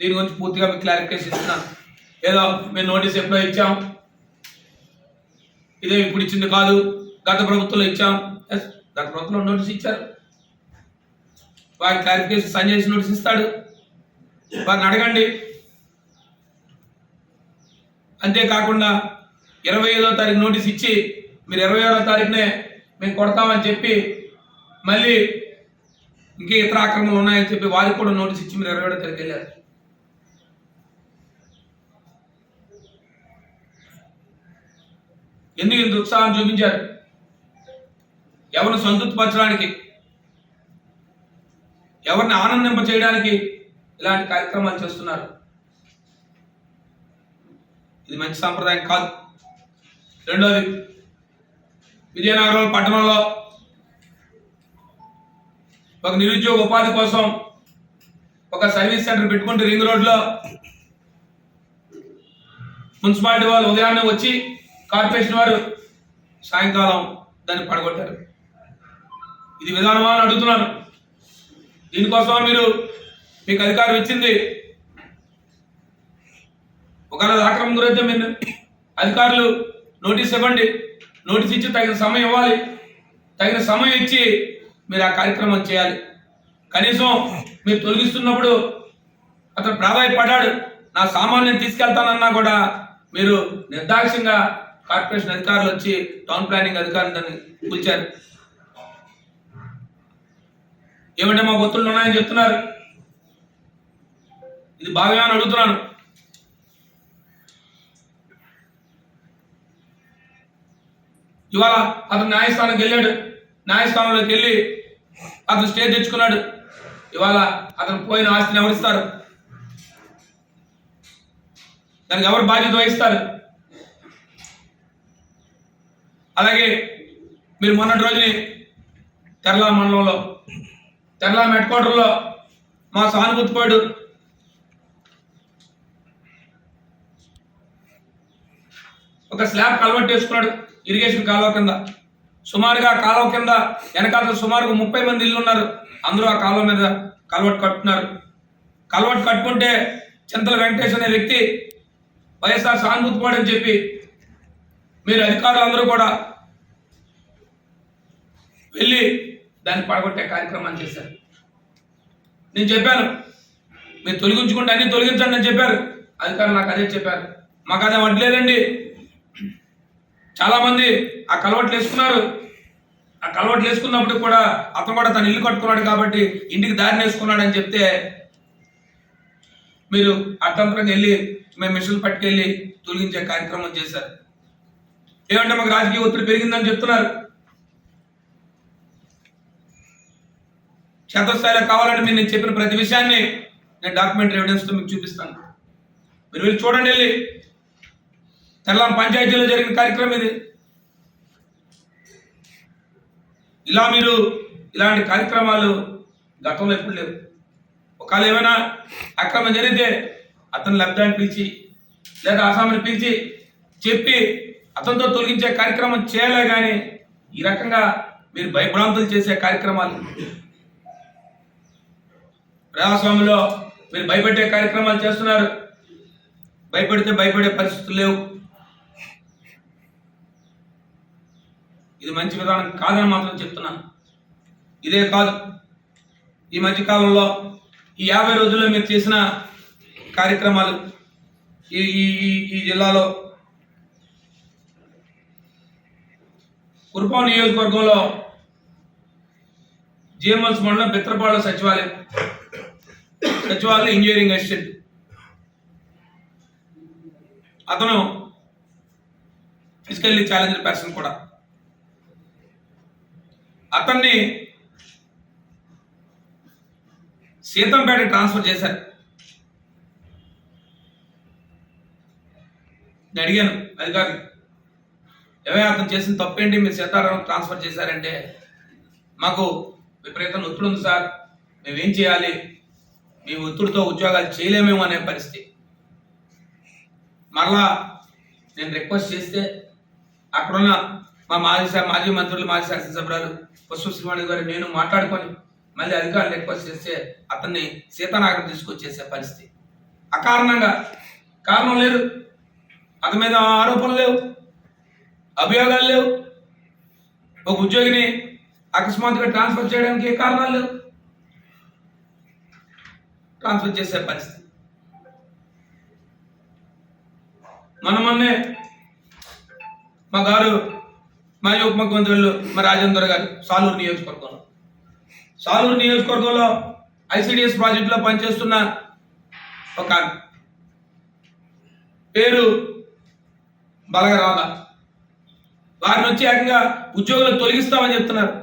దీని గురించి పూర్తిగా మీకు క్లారిఫికేషన్ ఇస్తున్నాను ఏదో మేము నోటీస్ ఎప్పుడో ఇచ్చాం. ఇదే ఇప్పుడు ఇచ్చింది కాదు. గత ప్రభుత్వంలో ఇచ్చాం. ఎస్ గత ప్రభుత్వంలో నోటీస్ ఇచ్చారు. వారికి క్లారిఫికేషన్ సంజయ్ చేసి నోటీస్ ఇస్తాడు. వారిని అడగండి. అంతేకాకుండా ఇరవై ఐదో తారీఖు నోటీస్ ఇచ్చి మీరు ఇరవై ఆరో తారీఖునే మేము కొడతామని చెప్పి మళ్ళీ ఇంకే ఇతర ఆక్రమణలు ఉన్నాయని చెప్పి వారికి కూడా నోటీస్ ఇచ్చి మీరు ఇరవై ఏడో తారీఖు వెళ్ళారు. ఎందుకు ఇంత ఉత్సాహం చూపించారు? ఎవరిని సంతృప్తిపరచడానికి? ఎవరిని ఆనందింప చేయడానికి ఇలాంటి కార్యక్రమాలు చేస్తున్నారు? ఇది మంచి సాంప్రదాయం కాదు. రెండోది విజయనగరం పట్టణంలో ఒక నిరుద్యోగ ఉపాధి కోసం ఒక సర్వీస్ సెంటర్ పెట్టుకుంటే రింగ్ రోడ్లో మున్సిపాలిటీ వాళ్ళు ఉదయాన్నే వచ్చి కార్పొరేషన్ వారు సాయంకాలం దాన్ని పడగొట్టారు. ఇది విధానమా అని అడుగుతున్నాను. దీనికోసం మీరు మీకు అధికారం ఇచ్చింది? ఒకవేళ ఆక్రమం గురైతే మీరు అధికారులు నోటీస్ ఇవ్వండి. నోటీస్ ఇచ్చి తగిన సమయం ఇవ్వాలి. తగిన సమయం ఇచ్చి మీరు ఆ కార్యక్రమం చేయాలి. కనీసం మీరు తొలగిస్తున్నప్పుడు అతను ప్రాధాన్యపడ్డాడు. నా సామాన్ నేను తీసుకెళ్తానన్నా కూడా మీరు నిర్దాక్ష్యంగా కార్పొరేషన్ అధికారులు వచ్చి టౌన్ ప్లానింగ్ అధికారులు దాన్ని పిలిచారు. ఏమంటే మా ఒత్తులు ఉన్నాయని చెప్తున్నారు. ఇది భాగమే అని అడుగుతున్నాను. ఇవాళ అతను న్యాయస్థానంకి వెళ్ళాడు. న్యాయస్థానంలోకి వెళ్ళి అతను స్టే తెచ్చుకున్నాడు. ఇవాళ అతను పోయిన ఆస్తిని ఎవరిస్తారు దానికి ఎవరు బాధ్యత వహిస్తారు? అలాగే మీరు మొన్నటి రోజుని తెరలా మండలంలో తెరలా హెడ్ క్వార్టర్లో మా సానుభూతిపాడు ఒక స్లాబ్ కలవట్ వేసుకున్నాడు ఇరిగేషన్ కాలువ కింద. సుమారుగా కాలువ కింద వెనకాల సుమారుగా ముప్పై మంది ఇల్లు ఉన్నారు. అందరూ ఆ కాలువ మీద కలవట్ కట్టున్నారు. కలవట్ కట్టుకుంటే చింతల వెంకటేష్ అనే వ్యక్తి వైఎస్ఆర్ సానుభూతిపాడు అని చెప్పి మీరు అధికారులందరూ కూడా వెళ్ళి దాన్ని పడగొట్టే కార్యక్రమాన్ని చేశారు. నేను చెప్పాను మీరు తొలగించుకుంటే అన్ని తొలగించండి అని చెప్పారు. అధికారులు నాకు అదే చెప్పారు. మాకు అదే వడ్లేదండి చాలామంది ఆ కలవట్లు వేసుకున్నారు. ఆ కలవట్లు వేసుకున్నప్పుడు కూడా అతను కూడా తన ఇల్లు కట్టుకున్నాడు కాబట్టి ఇంటికి దారిని వేసుకున్నాడు అని చెప్తే మీరు అర్థంతరంగా వెళ్ళి మేము మిషన్లు పట్టుకెళ్ళి తొలగించే కార్యక్రమం చేశారు. ఏమంటే మాకు రాజకీయ ఒత్తిడి పెరిగిందని చెప్తున్నారు. క్షేత్రస్థాయిలో కావాలంటే మీరు నేను చెప్పిన ప్రతి విషయాన్ని నేను డాక్యుమెంటరీ ఎవిడెన్స్తో మీకు చూపిస్తాను. మీరు వెళ్ళి చూడండి వెళ్ళి. తెల్లం పంచాయతీలో జరిగిన కార్యక్రమం ఇది. ఇలా మీరు ఇలాంటి కార్యక్రమాలు గతంలో ఎప్పుడు లేవు. ఒకవేళ ఏమైనా అక్రమం జరిగితే అతను లబ్ధాన్ని పిలిచి లేదా అసామిని పిలిచి చెప్పి అతనితో తొలగించే కార్యక్రమం చేయలే కానీ ఈ రకంగా మీరు భయభ్రాంతులు చేసే కార్యక్రమాలు. ప్రజాస్వామ్యంలో మీరు భయపెట్టే కార్యక్రమాలు చేస్తున్నారు. భయపెడితే భయపడే పరిస్థితులు లేవు. ఇది మంచి విధానం కాదని మాత్రం చెప్తున్నాను. ఇదే కాదు. ఈ మధ్యకాలంలో ఈ యాభై రోజుల్లో మీరు చేసిన కార్యక్రమాలు ఈ ఈ ఈ- ఈ జిల్లాలో కురుపాం నియోజకవర్గంలో జిఎంఎల్స్ మండలం పిత్రపాళ్ళ సచివాలయం. సచివాలయం ఇంజనీరింగ్ అసిస్టెంట్. అతను ఫిజికల్లీ ఛాలెంజ్ పర్సన్ కూడా. అతన్ని సీతంపేట ట్రాన్స్ఫర్ చేశారు. నేను అడిగాను అధికారులు ఏమే అతను చేసిన తప్పేంటి? మీరు సీతారాం ట్రాన్స్ఫర్ చేశారంటే మాకు విపరీతం ఒత్తిడి ఉంది సార్. మేమేం చేయాలి? మేము ఒత్తిడితో ఉద్యోగాలు చేయలేమేమో అనే పరిస్థితి. మరలా నేను రిక్వెస్ట్ చేస్తే అక్కడున్న మా మాజీ మాజీ మంత్రులు మాజీ శాసనసభ్యులు పుష్ప శ్రీవాణి గారు నేను మాట్లాడుకొని మళ్ళీ అధికారులు రిక్వెస్ట్ చేస్తే అతన్ని సీతానగరం తీసుకొచ్చేసే పరిస్థితి. అకారణంగా కారణం లేదు. అతని మీద ఆరోపణలు లేవు. అభియోగాలు లేవు. ఒక ఉద్యోగిని అకస్మాత్తుగా ట్రాన్స్ఫర్ చేయడానికి ఏ కారణాలు లేవు. ట్రాన్స్ఫర్ చేసే పరిస్థితి. మన మొన్నే మా గారు మాజీ ఉప ముఖ్యమంత్రులు మా రాజేంద్ర గారు సాలూరు నియోజకవర్గంలో. సాలూరు నియోజకవర్గంలో ఐసిడిఎస్ ప్రాజెక్టులో పనిచేస్తున్న ఒక పేరు బలగరాధ వారిని వచ్చి ఏకంగా ఉద్యోగులు తొలగిస్తామని చెప్తున్నారు.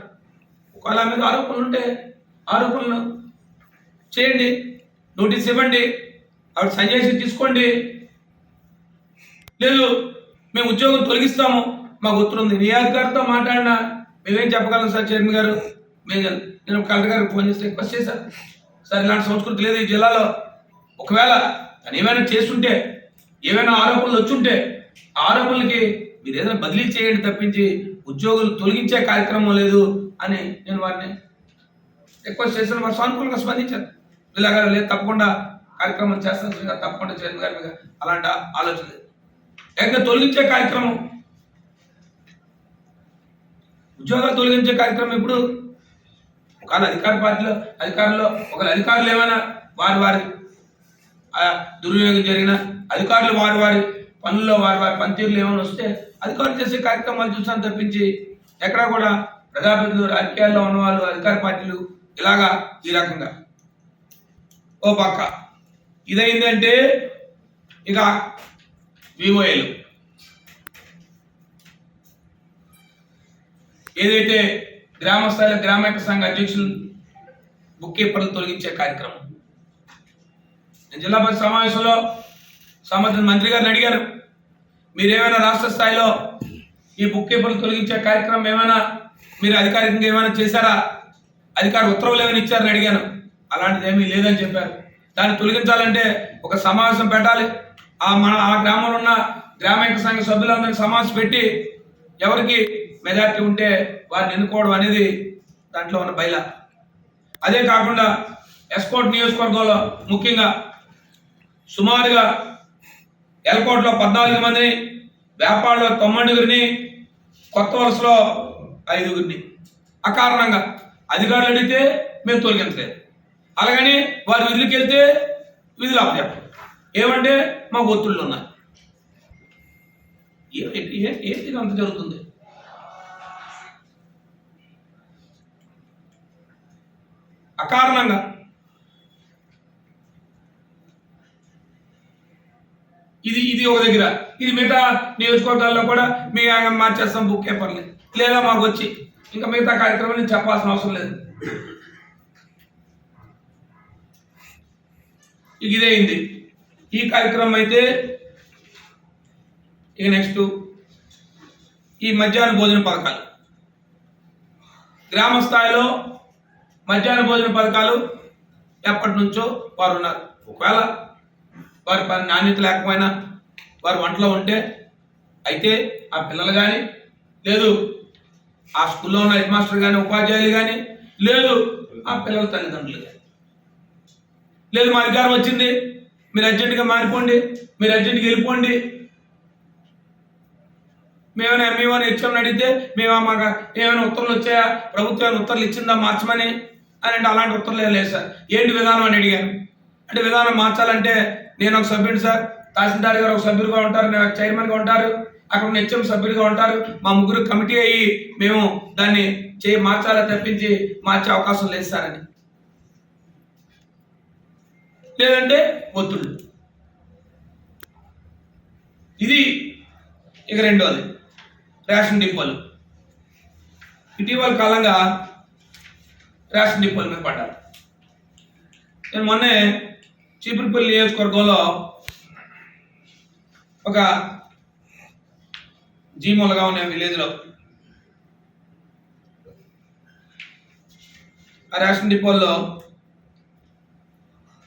ఒకవేళ మీద ఆరోపణలు ఉంటే ఆరోపణలు చేయండి నోటీస్ ఇవ్వండి ఆవిడ సజెషన్ తీసుకోండి. లేదు మేము ఉద్యోగం తొలగిస్తాము మాకు ఉత్తరుంది ఏ అధికారితో మాట్లాడినా మేమేం చెప్పగలం సార్ చైర్మన్ గారు? మేము నేను కలెక్టర్ గారికి ఫోన్ చేసి రిక్వెస్ట్ చేశాను సార్ ఇలాంటి సంస్కృతి లేదు ఈ జిల్లాలో. ఒకవేళ తను ఏమైనా చేస్తుంటే ఏమైనా ఆరోపణలు వచ్చుంటే ఆరోపణలకి మీరు ఏదైనా బదిలీ చేయండి తప్పించి ఉద్యోగులు తొలగించే కార్యక్రమం లేదు అని నేను వారిని రిక్వెస్ట్ చేసిన వారు సానుకూలంగా స్పందించారు. ఇలాగా లేదు తప్పకుండా కార్యక్రమం చేస్తాను శ్రీగారు, తప్పకుండా చైర్మన్ గారి మీద అలాంటి ఆలోచన ఏకంగా తొలగించే కార్యక్రమం. ఉద్యోగాలు తొలగించే కార్యక్రమం ఇప్పుడు ఒకవేళ అధికార పార్టీలో అధికారులు ఒకవేళ అధికారులు ఏమైనా వారి వారి దుర్వినియోగం జరిగిన అధికారులు వారి వారి పనుల్లో వారి వారి పనితీరులు ఏమైనా వస్తే అధికారులు చేసే కార్యక్రమాలు చూసాను తప్పించి ఎక్కడా కూడా ప్రజాప్రతినిధులు రాజకీయాల్లో ఉన్నవాళ్ళు అధికార పార్టీలు ఇలాగా ఈ రకంగా. ఓ పక్క. ఇదైందంటే ఇక వివోఏలు ఏదైతే గ్రామ స్థాయిలో గ్రామీణ సంఘ అధ్యక్షులు బుక్ కీపర్లు తొలగించే కార్యక్రమం. జిల్లా పరిషత్ సమావేశంలో సంబంధిత మంత్రి గారిని అడిగారు మీరేమైనా రాష్ట్ర స్థాయిలో ఈ బుక్ కీపర్లు తొలగించే కార్యక్రమం ఏమైనా మీరు అధికారికంగా ఏమైనా చేశారా? అధికార ఉత్తర్వులు ఏమైనా ఇచ్చారని అడిగాను. అలాంటిది ఏమీ లేదని చెప్పారు. దాన్ని తొలగించాలంటే ఒక సమావేశం పెట్టాలి. ఆ మన ఆ గ్రామంలో ఉన్న గ్రామీణ సంఘ సభ్యులందరికీ సమావేశం పెట్టి ఎవరికి మెజార్టీ ఉంటే వారిని ఎన్నుకోవడం అనేది దాంట్లో ఉన్న బయల అదే కాకుండా ఎస్కోట్ నియోజకవర్గంలో ముఖ్యంగా సుమారుగా ఎల్కోట్లో పద్నాలుగు మందిని వ్యాపారంలో తొమ్మిదిగురిని కొత్త వలసలో ఐదుగురిని. అకారణంగా అధికారులు అడిగితే మేము తొలగించలేదు. అలాగని వారి విధులకి వెళ్తే విధులు అప్పచెప్పం ఏమంటే మాకు ఒత్తిళ్ళు ఉన్నాయి. ఏంటి అంత జరుగుతుంది? అకారణంగా ఇది ఇది ఒక దగ్గర. ఇది మిగతా నియోజకవర్గాల్లో కూడా మీ ఆయన మార్చేస్తాం బుక్ పేపర్లు లేదా మాకు వచ్చి ఇంకా మిగతా కార్యక్రమం నేను చెప్పాల్సిన అవసరం లేదు. ఇక ఇదేంది ఈ కార్యక్రమం అయితే ఇక నెక్స్ట్ ఈ మధ్యాహ్న భోజన పథకాలు. గ్రామ స్థాయిలో మధ్యాహ్న భోజన పథకాలు ఎప్పటి నుంచో వారు ఉన్నారు. ఒకవేళ వారి పని నాణ్యత లేకపోయినా వారు వంటలో ఉంటే అయితే ఆ పిల్లలు కానీ లేదు ఆ స్కూల్లో ఉన్న హెడ్ మాస్టర్ కానీ ఉపాధ్యాయులు కానీ లేదు ఆ పిల్లల తల్లిదండ్రులు కానీ లేదు మా అధికారం వచ్చింది మీరు అర్జెంటుగా మారిపోండి మీరు అర్జెంటుగా వెళ్ళిపోండి. మేమైనా ఎంఈఓని ఇచ్చామని అడిగితే మేము మాకు ఏమైనా ఉత్తర్వులు వచ్చాయా? ప్రభుత్వం ఏమైనా ఉత్తర్వులు ఇచ్చిందా మార్చమని? అని అంటే అలాంటి ఉత్తర్వులు ఏం లేదు సార్. ఏంటి విధానం అని అడిగాను అంటే విధానం మార్చాలంటే నేను ఒక సభ్యుడు సార్. తహసీల్దార్ గారు ఒక సభ్యుడుగా ఉంటారు. నేను ఒక చైర్మన్గా ఉంటారు. అక్కడ ఉన్న హెచ్ఎం సభ్యుడిగా ఉంటారు. మా ముగ్గురు కమిటీ అయ్యి మేము దాన్ని చేయి మార్చాలా తప్పించి మార్చే అవకాశం లేదు సార్ అని. లేదంటే ఒత్తిళ్ళు. ఇది ఇక రెండోది. రేషన్ డిపోలు. ఇటీవల కాలంగా రేషన్ డిపోల మీద పడ్డారు. నేను మొన్నే చీపురుపల్లి నియోజకవర్గంలో ఒక జీమూలగా ఉన్న విలేజ్లో ఆ రేషన్ డిపోల్లో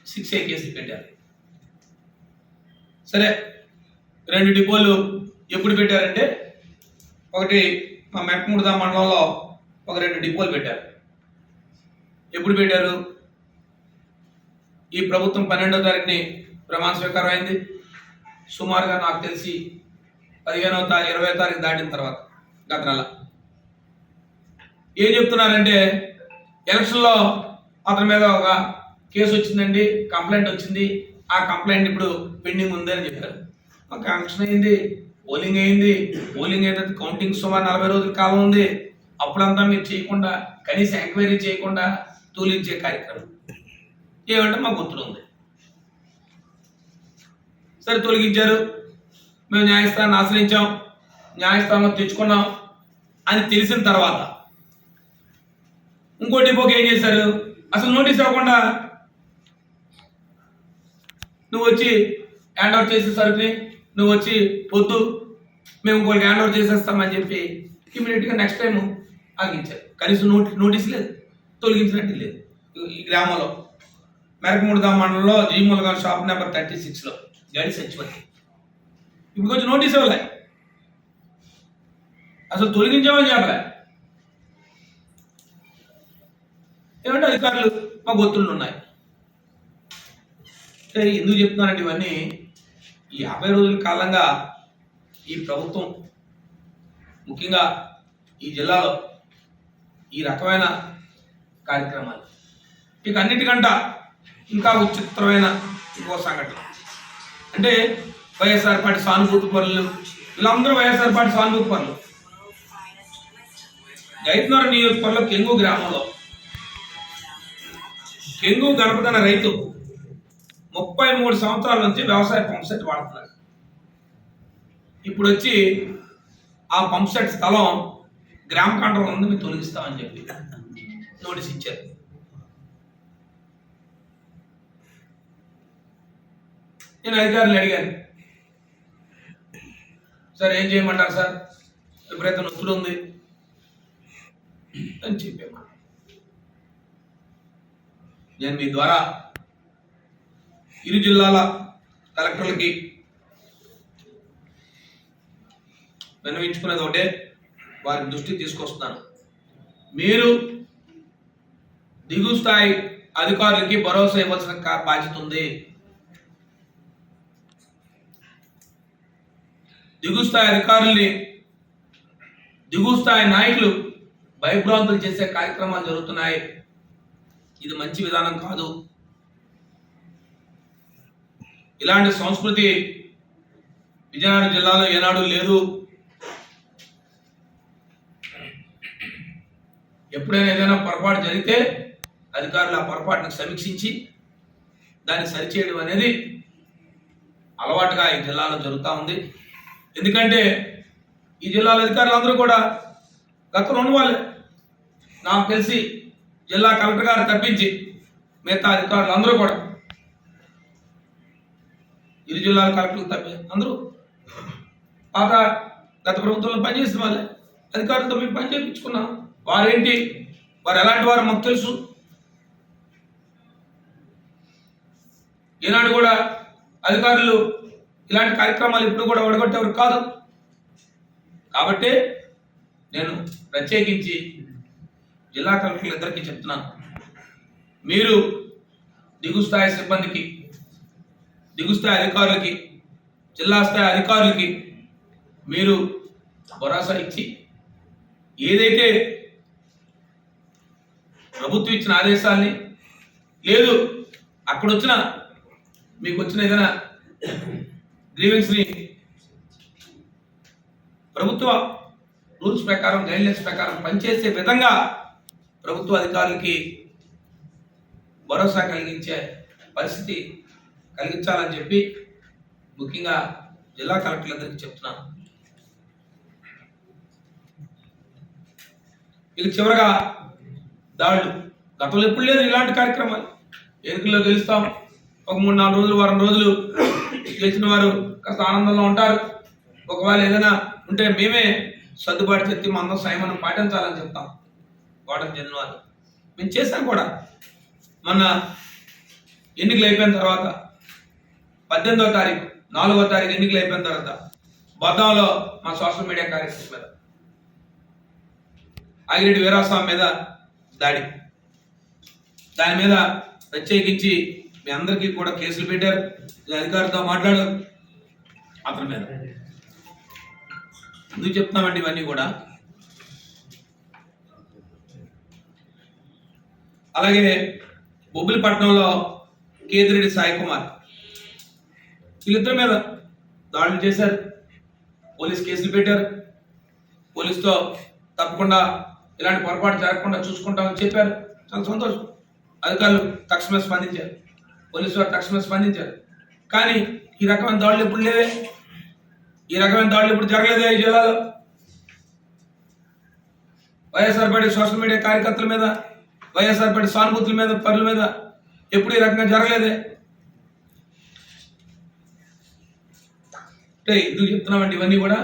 సిక్స్ ఏ కేసులు పెట్టారు? సరే రెండు డిపోలు ఎప్పుడు పెట్టారంటే ఒకటి మా మెట్ముడిదా మండలంలో ఒక రెండు డిపోలు పెట్టారు. ఎప్పుడు పెట్టారు? ఈ ప్రభుత్వం పన్నెండో తారీఖుని ప్రమాణ స్వీకారం అయింది సుమారుగా నాకు తెలిసి పదిహేనవ తారీఖు ఇరవై తారీఖు దాటిన తర్వాత గత నెల. ఏం చెప్తున్నారంటే ఎలక్షన్లో అతని మీద ఒక కేసు వచ్చిందండి కంప్లైంట్ వచ్చింది. ఆ కంప్లైంట్ ఇప్పుడు పెండింగ్ ఉంది అని చెప్పారు. ఒక ఎలక్షన్ అయింది పోలింగ్ అయింది. పోలింగ్ అయితే కౌంటింగ్ సుమారు నలభై రోజుల కాలం ఉంది. అప్పుడంతా మీరు చేయకుండా కనీసం ఎంక్వైరీ చేయకుండా తూలించే కార్యక్రమం. ఏమంటే మాకు ఉత్తరం ఉంది సరే తొలగించారు. మేము న్యాయస్థానాన్ని ఆశ్రయించాం. న్యాయస్థానంలో తెచ్చుకున్నాం. అని తెలిసిన తర్వాత ఇంకో డిపోకి ఏం చేశారు? అసలు నోటీస్ ఇవ్వకుండా నువ్వు వచ్చి హ్యాండ్ ఓవర్ చేసే సరుకుని నువ్వు వచ్చి పొద్దు మేము ఇంకోటి హ్యాండ్ ఓవర్ చేసేస్తామని చెప్పి ఇమీడియట్గా నెక్స్ట్ టైం ఆగించారు. కనీసం నోటి నోటీస్ లేదు. తొలగించినట్టు లేదు. ఈ గ్రామంలో. మెరకముడిదా మండలంలో జీములుగా షాప్ నెంబర్ థర్టీ సిక్స్లో గడి సచివతి ఇప్పుడు కొంచెం నోటీస్ ఇవ్వలే. అసలు తొలగించామని చెప్పలే. ఏమంటే అధికారులు మా గొత్తులు ఉన్నాయి. ఎందుకు చెప్తున్నానంటే ఇవన్నీ? ఈ యాభై రోజుల కాలంగా ఈ ప్రభుత్వం ముఖ్యంగా ఈ జిల్లాలో ఈ రకమైన కార్యక్రమాలు. ఇక అన్నిటికంట ఇంకా విచిత్రమైన ఇంకో సంఘటన. అంటే వైఎస్ఆర్ పార్టీ సానుభూతి పనులు వీళ్ళందరూ వైఎస్ఆర్ పార్టీ సానుభూతి పనులు గైత్నగర్ నియోజకవర్గంలో కెంగు గ్రామంలో. కెంగు గణపతన రైతు ముప్పై మూడు సంవత్సరాల నుంచి వ్యవసాయ పంప్ సెట్ వాడుతున్నారు ఇప్పుడు వచ్చి ఆ పంప్ సెట్ స్థలం గ్రామ కంట్రోల్ ఉంది మీరు తొలగిస్తామని చెప్పి నోటీస్ ఇచ్చారు. నేను అధికారులు అడిగాను. సార్ ఏం చేయమంటారు సార్? విపరీతం నొప్పులు ఉంది. అని చెప్పేమాట నేను మీ ద్వారా ఇరు జిల్లాల కలెక్టర్లకి విన్నవించుకునేది ఒకటే వారి దృష్టికి తీసుకొస్తున్నాను. మీరు దిగు స్థాయి అధికారులకి భరోసా ఇవ్వాల్సిన బాధ్యత ఉంది. దిగు స్థాయి అధికారుల్ని దిగు స్థాయి నాయకులు భయభ్రాంతులు చేసే కార్యక్రమాలు జరుగుతున్నాయి. ఇది మంచి విధానం కాదు. ఇలాంటి సంస్కృతి విజయనగరం జిల్లాలో ఏనాడు లేదు. ఎప్పుడైనా ఏదైనా పొరపాటు జరిగితే అధికారులు ఆ పొరపాటును సమీక్షించి దాన్ని సరిచేయడం అనేది అలవాటుగా ఈ జిల్లాలో జరుగుతూ ఉంది. ఎందుకంటే ఈ జిల్లాల అధికారులు అందరూ కూడా గతంలో ఉండవాలి నాకు తెలిసి జిల్లా కలెక్టర్ గారు తప్పించి మిగతా అధికారులు అందరూ కూడా ఇరు జిల్లాల కలెక్టర్లు తప్పి అందరూ పాత గత ప్రభుత్వంలో పనిచేసిన వాళ్ళే. అధికారులతో మేము పని చేయించుకున్నాం. వారేంటి? వారు ఎలాంటి వారు మాకు తెలుసు. ఈనాడు కూడా అధికారులు ఇలాంటి కార్యక్రమాలు ఇప్పుడు కూడా ఒడగొట్టేవారు కాదు. కాబట్టి నేను ప్రత్యేకించి జిల్లా కలెక్టర్లు ఇద్దరికి చెప్తున్నాను. మీరు దిగు స్థాయి సిబ్బందికి దిగు స్థాయి అధికారులకి జిల్లా స్థాయి అధికారులకి మీరు భరోసా ఇచ్చి ఏదైతే ప్రభుత్వం ఇచ్చిన ఆదేశాన్ని లేదు అక్కడ వచ్చిన మీకు వచ్చిన ఏదైనా గ్రీవెన్స్ని ప్రభుత్వ రూల్స్ ప్రకారం గైడ్లైన్స్ ప్రకారం పనిచేసే విధంగా ప్రభుత్వ అధికారులకి భరోసా కలిగించే పరిస్థితి కలిగించాలని చెప్పి ముఖ్యంగా జిల్లా కలెక్టర్లందరికీ చెప్తున్నాను. ఇక చివరగా దాడులు. గతంలో ఎప్పుడు లేదు ఇలాంటి కార్యక్రమాలు? ఎన్నికల్లో గెలుస్తాం. ఒక మూడు నాలుగు రోజులు వారం రోజులు గెలిచిన వారు కాస్త ఆనందంలో ఉంటారు. ఒకవేళ ఏదైనా ఉంటే మేమే సర్దుబాటు చెప్తే మనం సంయమనం పాటించాలని చెప్తాం. ఓటమి చెందిన వారు మేము చేశాం కూడా. మొన్న ఎన్నికలు అయిపోయిన తర్వాత పద్దెనిమిదో తారీఖు నాలుగో తారీఖు ఎన్నికలు అయిపోయిన తర్వాత బద్దంలో మా సోషల్ మీడియా కార్యక్రమం మీద అగిరెడ్డి వీరాస్వామి మీద దాడి. దాని మీద ప్రత్యేకించి మీ అందరికీ కూడా కేసులు పెట్టారు. అధికారులతో మాట్లాడారు. అతని మీద. ఎందుకు చెప్తున్నామండి ఇవన్నీ కూడా? అలాగే బొబ్బిలిపట్నంలో కేతిరెడ్డి సాయి కుమార్. వీళ్ళిద్దరి మీద దాడులు చేశారు. పోలీస్ కేసులు పెట్టారు. పోలీసుతో తప్పకుండా ఇలాంటి పొరపాటు జరగకుండా చూసుకుంటామని చెప్పారు. చాలా సంతోషం. అధికారులు తక్షణమే స్పందించారు. పోలీసు వారు తక్షణమే స్పందించారు. కానీ ఈ రకమైన దాడులు ఎప్పుడు లేవే? ఈ రకమైన దాడులు ఇప్పుడు జరగలేదే ఈ జిల్లాలో? వైఎస్ఆర్ పార్టీ సోషల్ మీడియా కార్యకర్తల మీద వైఎస్ఆర్ పార్టీ సానుభూతుల మీద పనుల మీద ఎప్పుడు ఈ రకంగా జరగలేదే? అంటే ఎందుకు చెప్తున్నామండి ఇవన్నీ కూడా?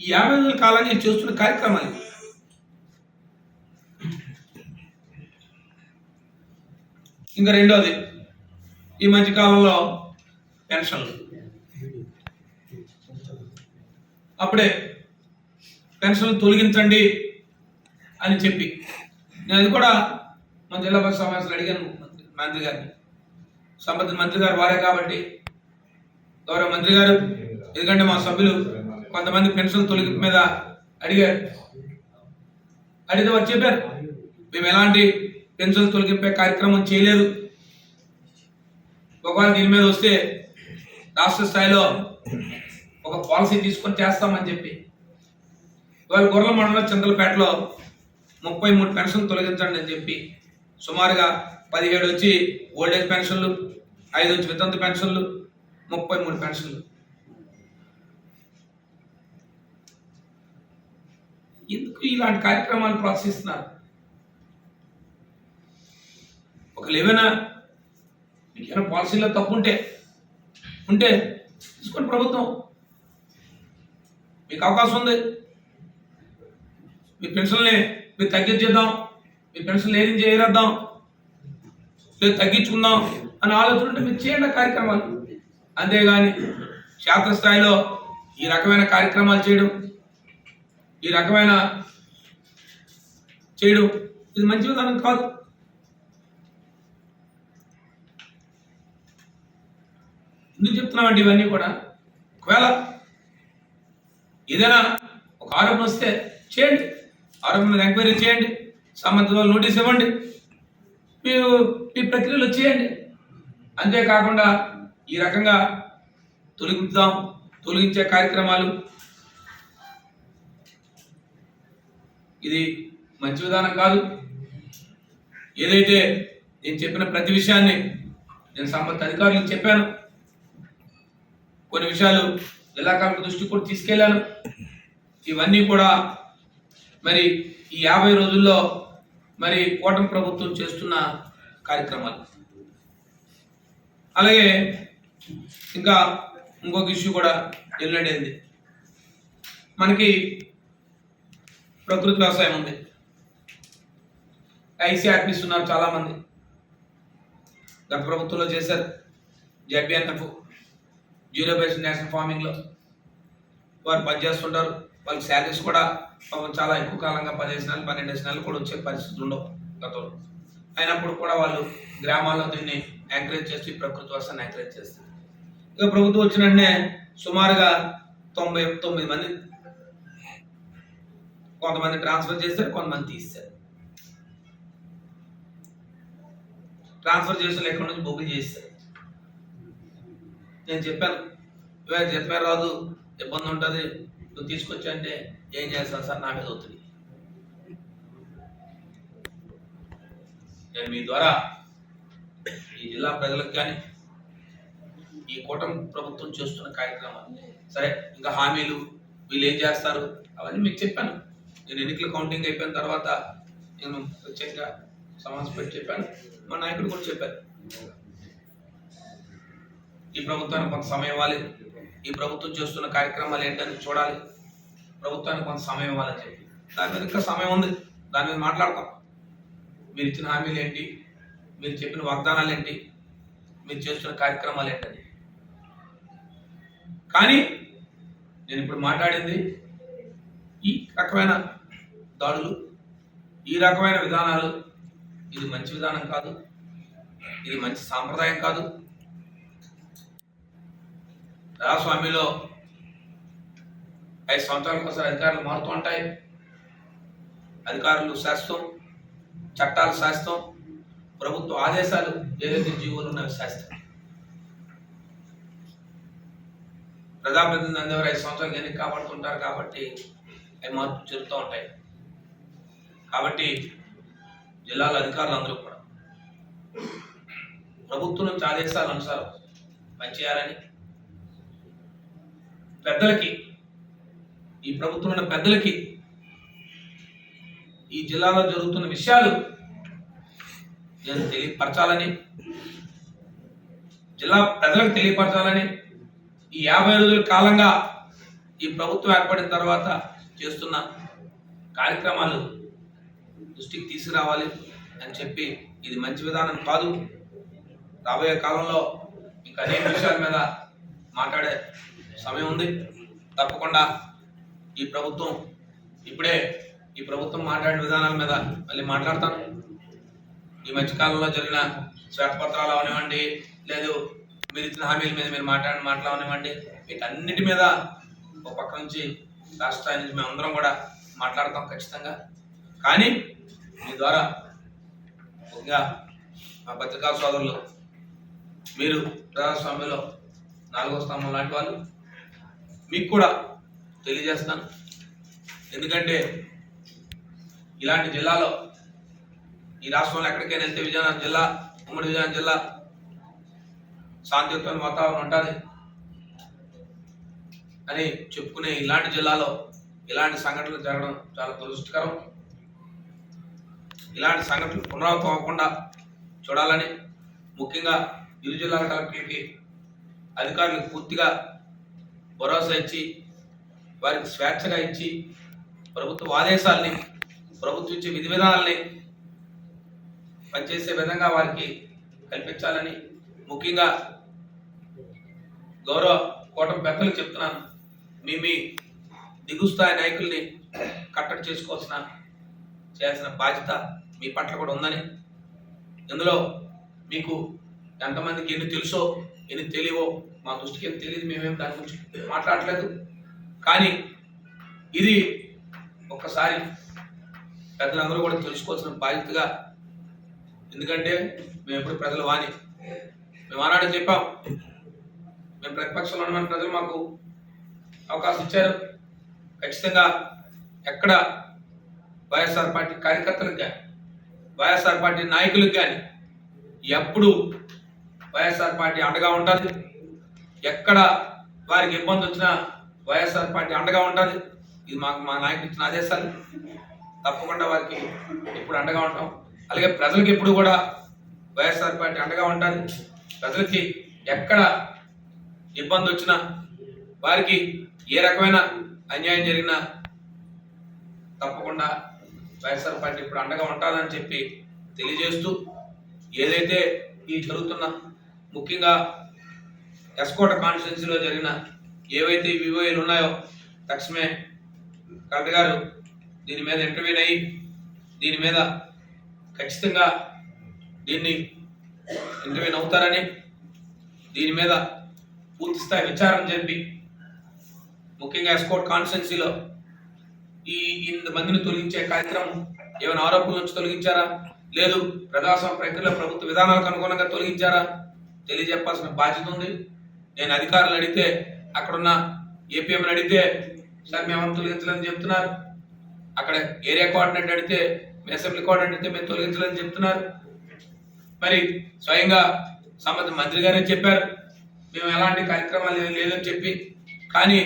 ఈ యాభై రోజుల కాలాన్ని చేస్తున్న కార్యక్రమాలు ఇంకా రెండోది ఈ మధ్య కాలంలో పెన్షన్లు. అప్పుడే పెన్షన్లు తొలగించండి అని చెప్పి. నేను అది కూడా మన జిల్లా పరిషత్ సమావేశంలో అడిగాను మంత్రి మంత్రి గారిని. సంబంధిత మంత్రి గారు వారే కాబట్టి గౌరవ మంత్రి గారు ఎందుకంటే మా సభ్యులు కొంతమంది పెన్షన్ తొలగింపు మీద అడిగారు. అడిగితే వారు చెప్పారు మేము ఎలాంటి పెన్షన్ తొలగింపే కార్యక్రమం చేయలేదు. భగవాన్ దీని మీద వస్తే రాష్ట్ర స్థాయిలో ఒక పాలసీ తీసుకొని చేస్తామని చెప్పి. ఇవాళ గొర్రెల మండలం చంద్రపేటలో ముప్పై మూడు పెన్షన్ తొలగించండి అని చెప్పి సుమారుగా పదిహేడు వచ్చి ఓల్డ్ ఏజ్ పెన్షన్లు ఐదు వచ్చి వితంతు పెన్షన్లు ముప్పై మూడు పెన్షన్లు. ఎందుకు ఇలాంటి కార్యక్రమాలు ప్రోత్సహిస్తున్నారు? ఒక ఏమైనా ఏమైనా పాలసీలో తప్పు ఉంటే ఉంటే తీసుకోండి ప్రభుత్వం. మీకు అవకాశం ఉంది. మీ పెన్షన్ని మీరు తగ్గించేద్దాం. మీ పెన్షన్ ఏది చేయరేద్దాం లేదు తగ్గించుకుందాం అని ఆలోచన ఉంటే మీరు చేయండి కార్యక్రమాలు. అంతేగాని క్షేత్రస్థాయిలో ఈ రకమైన కార్యక్రమాలు చేయడం ఈ రకమైన చేయడం ఇది మంచి విధానం కాదు. ఎందుకు చెప్తున్నామండి ఇవన్నీ కూడా? ఒకవేళ ఏదైనా ఒక ఆరోపణ వస్తే చేయండి. ఆరోపణ మీద ఎంక్వైరీ చేయండి. సంబంధిత వాళ్ళు నోటీస్ ఇవ్వండి. మీరు మీ ప్రక్రియలో చేయండి. అంతేకాకుండా ఈ రకంగా తొలగిద్దాం తొలగించే కార్యక్రమాలు. ఇది మంచి విధానం కాదు. ఏదైతే నేను చెప్పిన ప్రతి విషయాన్ని నేను సంబంధిత అధికారులకు చెప్పాను. కొన్ని విషయాలు జిల్లా కలెక్టర్ దృష్టికి కూడా తీసుకెళ్ళాను ఇవన్నీ కూడా మరి ఈ యాభై రోజుల్లో మరి కూటమి ప్రభుత్వం చేస్తున్న కార్యక్రమాలు. అలాగే ఇంకా ఇంకొక ఇష్యూ కూడా వెళ్ళండి మనకి ప్రకృతి వ్యవసాయం ఉంది. ఐసీఆర్పిస్తున్నారు చాలామంది. గత ప్రభుత్వంలో చేశారు. జడ్బిఎన్ఎఫ్ జీరో బేస్డ్ నేషనల్ ఫార్మింగ్లో వారు పనిచేస్తుంటారు వాళ్ళకి శాలరీస్ కూడా చాలా ఎక్కువ కాలంగా పదిహేను నెలలు పన్నెండు నెలలు కూడా వచ్చే పరిస్థితులు ఉండవు గతంలో. అయినప్పుడు కూడా వాళ్ళు గ్రామాల్లో దీన్ని ఎంకరేజ్ చేస్తూ ప్రకృతి వ్యవసాయాన్ని ఎంకరేజ్ చేస్తారు ఇక ప్రభుత్వం వచ్చిన వెంటనే సుమారుగా తొంభై తొమ్మిది మంది కొంతమంది ట్రాన్స్ఫర్ చేశారు కొంతమంది తీస్తారు ట్రాన్స్ఫర్ చేసిన ఎక్కడి నుంచి బుక్ చేస్తారు నేను చెప్పాను. ఇవే చెప్పే రాదు ఇబ్బంది ఉంటుంది నువ్వు తీసుకొచ్చి అంటే ఏం చేస్తాను సార్? నా మీద ఒత్తిడి నేను మీ ద్వారా ఈ జిల్లా ప్రజలకు కానీ ఈ కూటమి ప్రభుత్వం చేస్తున్న కార్యక్రమాలు సరే ఇంకా హామీలు వీళ్ళు ఏం చేస్తారు? అవన్నీ మీకు చెప్పాను. నేను ఎన్నికల కౌంటింగ్ అయిపోయిన తర్వాత నేను ప్రత్యేకంగా సమావేశం పెట్టి చెప్పాను. మా నాయకుడు కూడా చెప్పారు. ఈ ప్రభుత్వానికి కొంత సమయం ఇవ్వాలి. ఈ ప్రభుత్వం చేస్తున్న కార్యక్రమాలు ఏంటని చూడాలి. ప్రభుత్వానికి కొంత సమయం ఇవ్వాలని చెప్పి. దాని మీద ఇంకా సమయం ఉంది. దాని మీద మాట్లాడతాం. మీరు ఇచ్చిన హామీలు ఏంటి? మీరు చెప్పిన వాగ్దానాలు ఏంటి? మీరు చేస్తున్న కార్యక్రమాలు ఏంటని. కానీ నేను ఇప్పుడు మాట్లాడింది ఈ రకమైన దాడులు ఈ రకమైన విధానాలు. ఇది మంచి విధానం కాదు. ఇది మంచి సాంప్రదాయం కాదు. రాజస్వామిలో ఐదు సంవత్సరాలకు ఒకసారి అధికారులు మారుతూ ఉంటాయి. అధికారులు శాస్త్రం చట్టాలు శాస్త్రం ప్రభుత్వ ఆదేశాలు ఏదైతే జీవోలు ఉన్నాయో శాస్త్రం ప్రజాప్రతినిధి అందరూ ఐదు సంవత్సరాలు ఎన్నిక కాపాడుతుంటారు కాబట్టి అవి మార్పు జరుగుతూ ఉంటాయి. కాబట్టి జిల్లాల అధికారులు అందరూ కూడా ప్రభుత్వం నుంచి ఆదేశాలు అనుసారం పనిచేయాలని పెద్దలకి ఈ ప్రభుత్వం ఉన్న పెద్దలకి ఈ జిల్లాలో జరుగుతున్న విషయాలు నేను తెలియపరచాలని జిల్లా ప్రజలకు తెలియపరచాలని ఈ యాభై రోజుల కాలంగా ఈ ప్రభుత్వం ఏర్పడిన తర్వాత చేస్తున్న కార్యక్రమాలు దృష్టికి తీసుకురావాలి అని చెప్పి ఇది మంచి విధానం కాదు. రాబోయే కాలంలో ఇంకా అనేక విషయాల మీద మాట్లాడే సమయం ఉంది. తప్పకుండా ఈ ప్రభుత్వం ఇప్పుడే ఈ ప్రభుత్వం మాట్లాడిన విధానాల మీద మళ్ళీ మాట్లాడతాను. ఈ మధ్యకాలంలో జరిగిన శ్వేతపత్రాలు అవనివ్వండి లేదు మీరు ఇచ్చిన హామీల మీద మీరు మాట్లాడిన మాటలు అవనివ్వండి వీటన్నిటి మీద ఒక పక్క నుంచి రాష్ట్ర నుంచి మేము అందరం కూడా మాట్లాడతాం ఖచ్చితంగా. కానీ మీ ద్వారా ముఖ్యంగా మా పత్రికా సోదరులు మీరు ప్రజాస్వామ్యంలో నాలుగో స్తంభం లాంటి వాళ్ళు మీకు కూడా తెలియజేస్తాను. ఎందుకంటే ఇలాంటి జిల్లాలో ఈ రాష్ట్రంలో ఎక్కడికైనా వెళ్తే విజయనగరం జిల్లా ఉమ్మడి విజయనగరం జిల్లా శాంతియుతమైన వాతావరణం ఉంటుంది. అని చెప్పుకునే ఇలాంటి జిల్లాలో ఇలాంటి సంఘటనలు జరగడం చాలా దురదృష్టకరం. ఇలాంటి సంఘటనలు పునరావృతం అవ్వకుండా చూడాలని ముఖ్యంగా ఇరు జిల్లాల కలెక్టర్లకి అధికారులకు పూర్తిగా భరోసా ఇచ్చి వారికి స్వేచ్ఛగా ఇచ్చి ప్రభుత్వ ఆదేశాల్ని ప్రభుత్వం ఇచ్చే విధి విధానాల్ని పనిచేసే విధంగా వారికి కల్పించాలని ముఖ్యంగా గౌరవ కూటమి పెద్దలు చెప్తున్నాను. మీ మీ దిగుస్థాయి నాయకుల్ని కట్టడి చేసుకోవాల్సిన చేయాల్సిన బాధ్యత మీ పట్ల కూడా ఉందని. ఇందులో మీకు ఎంతమందికి ఎన్ని తెలుసో ఎన్ని తెలియవో మా దృష్టికి ఏం తెలియదు మేమేం దాని గురించి మాట్లాడలేదు కానీ ఇది ఒక్కసారి పెద్దలందరూ కూడా తెలుసుకోవాల్సిన బాధ్యతగా ఎందుకంటే మేము ఎప్పుడు ప్రజలు వాణి. మేము ఆనాడే చెప్పాం మేము ప్రతిపక్షంలో ఉన్న ప్రజలు మాకు అవకాశం ఇచ్చారు. ఖచ్చితంగా ఎక్కడ వైఎస్ఆర్ పార్టీ కార్యకర్తలకు కానీ వైఎస్ఆర్ పార్టీ నాయకులకు కానీ ఎప్పుడు వైఎస్ఆర్ పార్టీ అండగా ఉంటుంది ఎక్కడ వారికి ఇబ్బంది వచ్చినా వైఎస్ఆర్ పార్టీ అండగా ఉంటుంది. ఇది మాకు మా నాయకులు ఇచ్చిన ఆదేశాలు. తప్పకుండా వారికి ఇప్పుడు అండగా ఉంటాం. అలాగే ప్రజలకి ఎప్పుడు కూడా వైఎస్ఆర్ పార్టీ అండగా ఉంటుంది ప్రజలకి ఎక్కడ ఇబ్బంది వచ్చినా వారికి ఏ రకమైన అన్యాయం జరిగినా తప్పకుండా వైఎస్ఆర్ పార్టీ ఇప్పుడు అండగా ఉంటుందని చెప్పి తెలియజేస్తూ ఏదైతే ఈ జరుగుతున్న ముఖ్యంగా ఎస్కోట కాన్స్టిట్యున్సీలో జరిగిన ఏవైతే వివోఏలు ఉన్నాయో తక్షణమే కలెక్టర్ గారు దీని మీద ఇంటర్వ్యూన్ అయ్యి దీని మీద ఖచ్చితంగా దీన్ని ఇంటర్వ్యూన్ అవుతారని దీని మీద పూర్తి స్థాయి విచారణ జరిపి ముఖ్యంగా ఎస్కోట్ కాన్స్టిట్యున్సీలో ఈ ఇంతమందిని తొలగించే కార్యక్రమం ఏమైనా ఆరోపణల నుంచి తొలగించారా? లేదు ప్రజాస్వామ్య ప్రక్రియలో ప్రభుత్వ విధానాలకు అనుగుణంగా తొలగించారా? తెలియజెప్పాల్సిన బాధ్యత ఉంది. నేను అధికారులు అడిగితే అక్కడున్న ఏపీఎంని అడిగితే సార్ మేము తొలగించాలని చెప్తున్నారు. అక్కడ ఏరియా కోఆర్డినేటర్ అడిగితే మీ అసెంబ్లీ కోఆర్డినేటర్ అడిగితే మేము తొలగించాలని చెప్తున్నారు. మరి స్వయంగా సంబంధిత మంత్రి గారే చెప్పారు మేము ఎలాంటి కార్యక్రమాలు లేదని చెప్పి. కానీ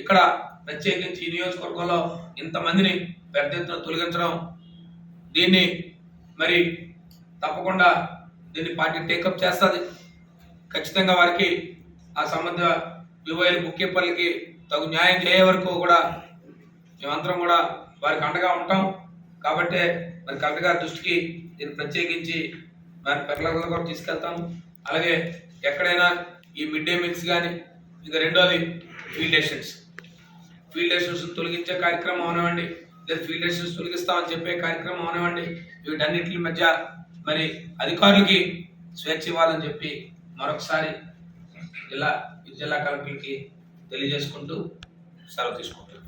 ఇక్కడ ప్రత్యేకించి ఈ నియోజకవర్గంలో ఇంతమందిని పెద్ద ఎత్తున తొలగించడం దీన్ని మరి తప్పకుండా దీన్ని పార్టీ టేకప్ చేస్తుంది. ఖచ్చితంగా వారికి ఆ సంబంధ వివోఎల్ ముఖ్యపల్లికి తగు న్యాయం చేయ వరకు కూడా మేమందరం కూడా వారికి అండగా ఉంటాం. కాబట్టి మరి కలెక్టర్ గారి దృష్టికి దీన్ని ప్రత్యేకించి మరి పెర్లకు కూడా తీసుకెళ్తాం అలాగే ఎక్కడైనా ఈ మిడ్ డే మీల్స్ కానీ ఇంకా రెండోది ఫీల్డ్ ఎషన్స్ ఫీల్డ్ ఎషన్స్ తొలగించే కార్యక్రమం అవనివ్వండి లేదా ఫీల్డ్ ఎషన్స్ తొలగిస్తామని చెప్పే కార్యక్రమం అవనివ్వండి వీటన్నిటి మధ్య మరి అధికారులకి స్వేచ్ఛ ఇవ్వాలని చెప్పి మరొకసారి జిల్లా జిల్లా కలెక్టర్కి తెలియజేసుకుంటూ సెలవు తీసుకుంటాను